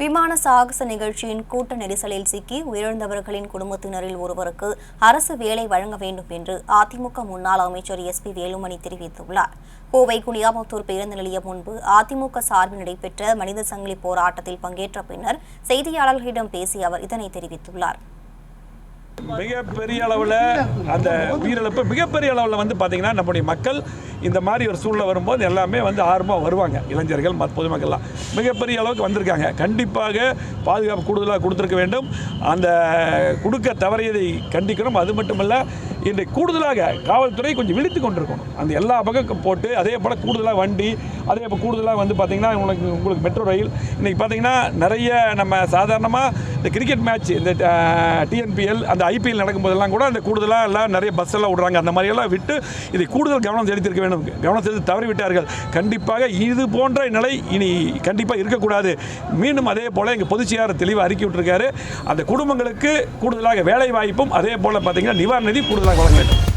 விமான சாகச நிகழ்ச்சியின் கூட்ட நெரிசலில் சிக்கி உயிரிழந்தவர்களின் குடும்பத்தினரில் ஒருவருக்கு அரசு வேலை வழங்க வேண்டும் என்று அதிமுக முன்னாள் அமைச்சர் எஸ் பி வேலுமணி தெரிவித்துள்ளார். கோவை குனியாமுத்தூர் பேருந்து நிலையம் முன்பு அதிமுக சார்பில் நடைபெற்ற மனித சங்கிலி போராட்டத்தில் பங்கேற்ற பின்னர் செய்தியாளர்களிடம் பேசிய அவர் இதனை தெரிவித்துள்ளார். மிகப்பெரிய அளவில் அந்த உயிரிழப்பு மிகப்பெரிய அளவில் வந்து பார்த்திங்கன்னா நம்முடைய மக்கள் இந்த மாதிரி ஒரு சூழ்நிலை வரும்போது எல்லாமே வந்து ஆர்வமாக வருவாங்க. இளைஞர்கள் மற்ற பொதுமக்கள்லாம். மிகப்பெரிய அளவுக்கு வந்திருக்காங்க. கண்டிப்பாக பாதுகாப்பு கூடுதலாக கொடுத்துருக்க வேண்டும். அந்த கொடுக்க தவறியதை கண்டிக்கிறோம் அது மட்டுமல்ல இன்றைக்கு கூடுதலாக காவல்துறை கொஞ்சம் விழித்து கொண்டிருக்கணும். அந்த எல்லா பக்கம் போட்டு அதே போல் கூடுதலாக வண்டி அதே போல் கூடுதலாக வந்து பார்த்திங்கன்னா உங்களுக்கு உங்களுக்கு மெட்ரோ ரயில் இன்றைக்கி பார்த்தீங்கன்னா நிறைய நம்ம சாதாரணமாக இந்த கிரிக்கெட் மேட்ச் இந்த டிஎன்பிஎல் அந்த ஐபிஎல் நடக்கும்போதெல்லாம் கூட அந்த கூடுதலாக எல்லாம் நிறைய பஸ் எல்லாம் விடுறாங்க. அந்த மாதிரியெல்லாம் விட்டு இதை கூடுதல் கவனம் செலுத்தியிருக்க வேண்டும். கவனம் செலுத்தி தவறிவிட்டார்கள். கண்டிப்பாக இது போன்ற நிலை இனி கண்டிப்பாக இருக்கக்கூடாது. மீண்டும் அதே போல் எங்கள் பொதுச்செயலாளர் தெளிவாக அறிக்கை விட்டுருக்காரு. அந்த குடும்பங்களுக்கு கூடுதலாக வேலை வாய்ப்பும் அதே போல் பார்த்தீங்கன்னா நிவாரண நிதி கூடுதலாக வழங்க வேண்டும்